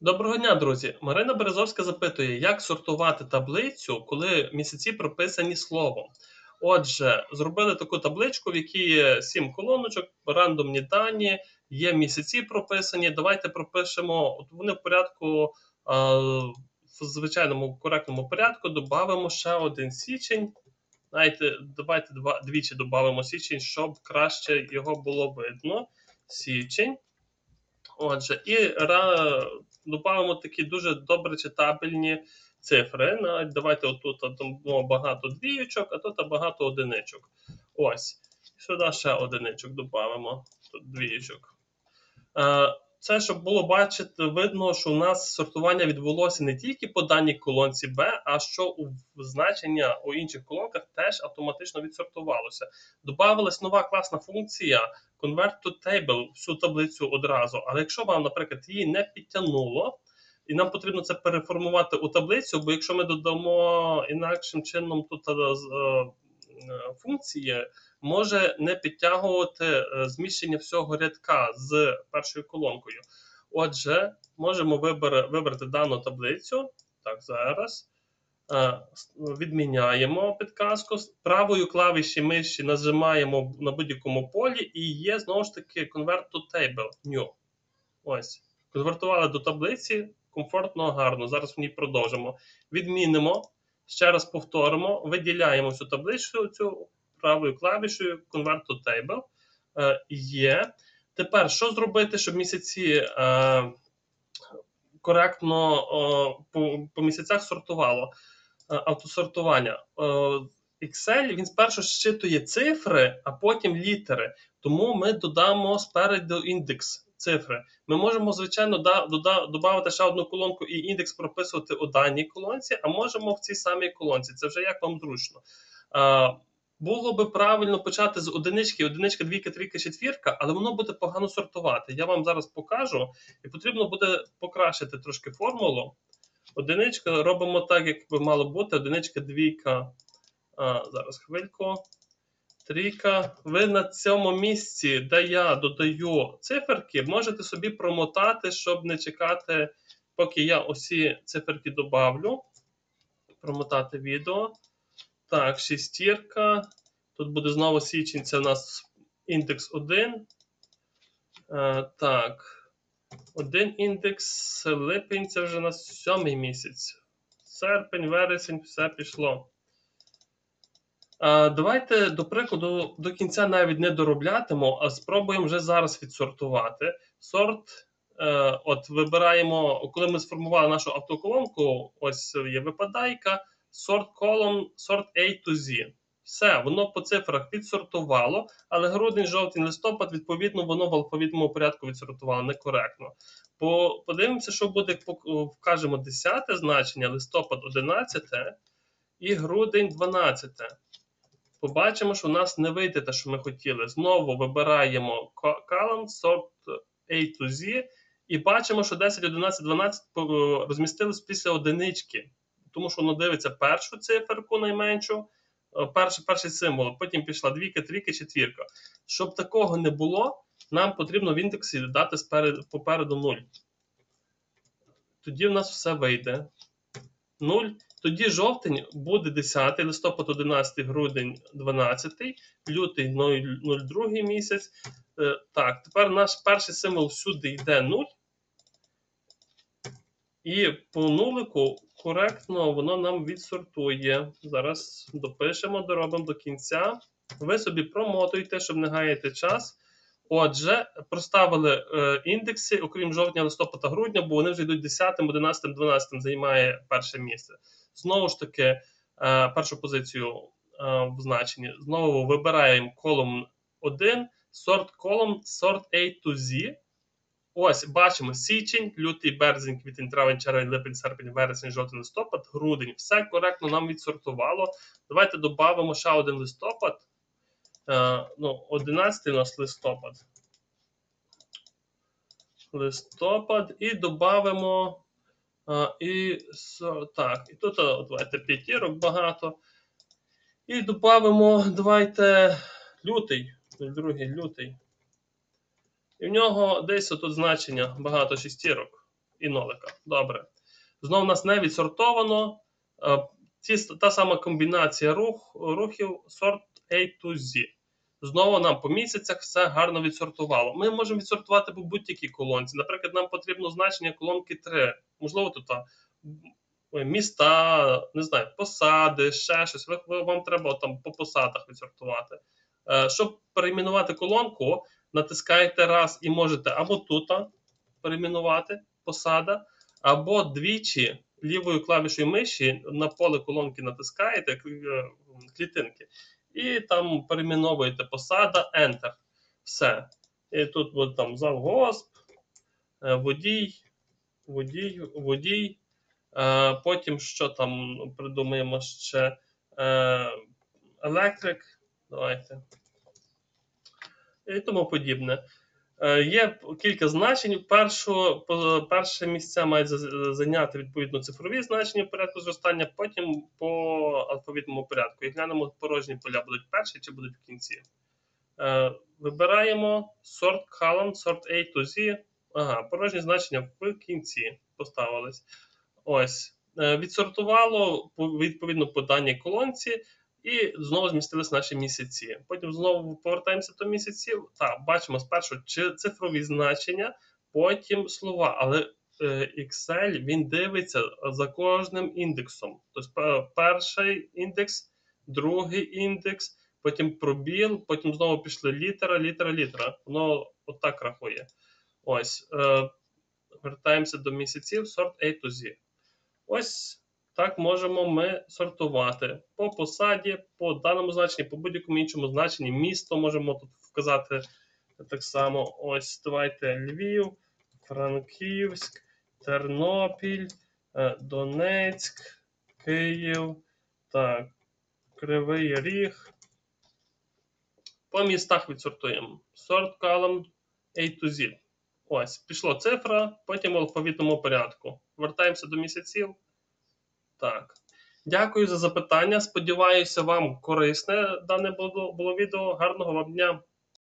Доброго дня, друзі! Марина Березовська запитує, як сортувати таблицю, коли місяці прописані словом. Отже, зробили таку табличку, в якій є 7 колоночок, рандомні дані, є місяці прописані. Давайте пропишемо, от вони в порядку, в звичайному коректному порядку, додамо ще один січень. Знаєте, давайте двічі додамо січень, щоб краще його було видно. Січень. Отже, і додамо такі дуже добре читабельні цифри. Навіть давайте отут дамо багато двіючок, а тут багато одиничок. Ось. Сюди ще одиничок додамо. Тут двіючок. Е, Це щоб було бачити, видно, що у нас сортування відбулося не тільки по даній колонці B, а що у значення у інших колонках теж автоматично відсортувалося. Добавилась нова класна функція Convert to Table всю таблицю одразу. Але якщо вам, наприклад, її не підтягнуло, і нам потрібно це переформувати у таблицю, бо якщо ми додамо інакшим чином тут е, е, функції, може не підтягувати е, зміщення всього рядка з першою колонкою. Отже, можемо вибрати дану таблицю. Так, зараз. Е, Відміняємо підказку. Правою клавіші миші нажимаємо на будь-якому полі, і є знову ж таки Convert to Table New. Ось. Конвертували до таблиці комфортно, гарно. Зараз в ній продовжимо. Відмінимо. Ще раз повторимо, виділяємо всю таблицю цю правою клавішею Convert to Table. Е, є. Тепер що зробити, щоб місяці е, коректно е, по, по місяцях сортувало? Е, автосортування. Е, Excel він спершу щитує цифри, а потім літери. Тому ми додамо спереду індекс цифри. Ми можемо, звичайно, додати ще одну колонку і індекс прописувати у даній колонці, а можемо в цій самій колонці. Це вже як вам зручно. Е, було би правильно почати з одинички, одиничка, двійка, трійка, четвірка, але воно буде погано сортувати. Я вам зараз покажу, і потрібно буде покращити трошки формулу. Одиничка робимо так, як би мало бути. Одиничка, двійка. А, зараз хвильку. Трійка. Ви на цьому місці, де я додаю циферки, можете собі промотати, щоб не чекати, поки я усі циферки добавлю. Промотати відео. Так, шістірка. Тут буде знову січень, це у нас індекс 1. Е, так. Один індекс, липень це вже на сьомий місяць. Серпень, вересень, все пішло. Давайте, до прикладу, до кінця навіть не дороблятимо, а спробуємо вже зараз відсортувати. Сорт, е, от вибираємо, коли ми сформували нашу автоколонку, ось є випадайка, сорт column, сорт A to Z. Все, воно по цифрах відсортувало, але грудень, жовтень, листопад, відповідно, воно в алфавітному порядку відсортувало некоректно. По, подивимося, що буде, вкажемо 10 значення, листопад 11 і грудень 12. Побачимо, що у нас не вийде те, що ми хотіли. Знову вибираємо column, sort A to Z, і бачимо, що 10, 11, 12 по- розмістились після одинички, тому що воно дивиться першу циферку найменшу, перший, перший символ, потім пішла двійка, трійка, четвірка. Щоб такого не було, нам потрібно в індексі дати сперед, попереду 0. Тоді в нас все вийде. 0. Тоді жовтень буде 10, листопад 11, грудень 12, лютий 02 місяць. Е, Так, тепер наш перший символ всюди йде 0. І по нулику коректно воно нам відсортує. Зараз допишемо, доробимо до кінця. Ви собі промотуйте, щоб не гаяти час. Отже, проставили е, індекси, окрім жовтня, листопада, грудня, бо вони вже йдуть 10, 11, 12 займає перше місце. Знову ж таки, е, першу позицію е, в значенні. Знову вибираємо колом 1, сорт колом, сорт A to Z. Ось бачимо січень, лютий, березень, квітень, травень, червень, липень, серпень, вересень, жовтень, листопад, грудень. Все коректно нам відсортувало. Давайте додамо ще один листопад. Е, ну, 11 у нас листопад. Листопад і додамо. е, і так, і тут давайте п'ятірок багато. І додамо, давайте лютий, 02 лютий. І в нього десь тут значення багато шістірок. і нолика. Добре. Знову у нас не відсортовано. Е, Ті, та сама комбінація рух, рухів сорт A to Z. Знову нам по місяцях все гарно відсортувало. Ми можемо відсортувати по будь-якій колонці. Наприклад, нам потрібно значення колонки 3. Можливо, тут міста, не знаю, посади, ще щось. Вам треба там по посадах відсортувати. Е, Щоб перейменувати колонку, натискаєте раз і можете або тут перейменувати посада, або двічі лівою клавішою миші на поле колонки натискаєте е, клітинки, і там перейменовуєте посада, Enter. Все. І тут буде там завгосп, е, водій, водій, водій. Е, Потім що там придумаємо ще електрик. Давайте. І тому подібне. Е, Є кілька значень. Першу, перше місце мають зайняти відповідно цифрові значення в порядку зростання, потім по алфавітному порядку. І глянемо, порожні поля будуть перші чи будуть в кінці. Е, Вибираємо sort column, sort A to Z. Ага, порожні значення в кінці поставились. Ось. Е, Відсортувало відповідно по даній колонці. І знову змістились наші місяці. Потім знову повертаємося до місяців. Так, бачимо спершу цифрові значення, потім слова. Але е, Excel він дивиться за кожним індексом. Тобто перший індекс, другий індекс, потім пробіл, потім знову пішли літера, літера, літера. Воно отак рахує. Ось. Е, вертаємося до місяців, сорт A to Z. Ось так можемо ми сортувати по посаді, по даному значенні, по будь-якому іншому значенні. Місто можемо тут вказати так само. Ось давайте Львів, Франківськ, Тернопіль, е, Донецьк, Київ, так, Кривий Ріг. По містах відсортуємо. Sort column A to Z. Ось, пішла цифра, потім в алфавітному порядку. Вертаємося до місяців. Так. Дякую за запитання. Сподіваюся, вам корисне дане було, відео. Гарного вам дня.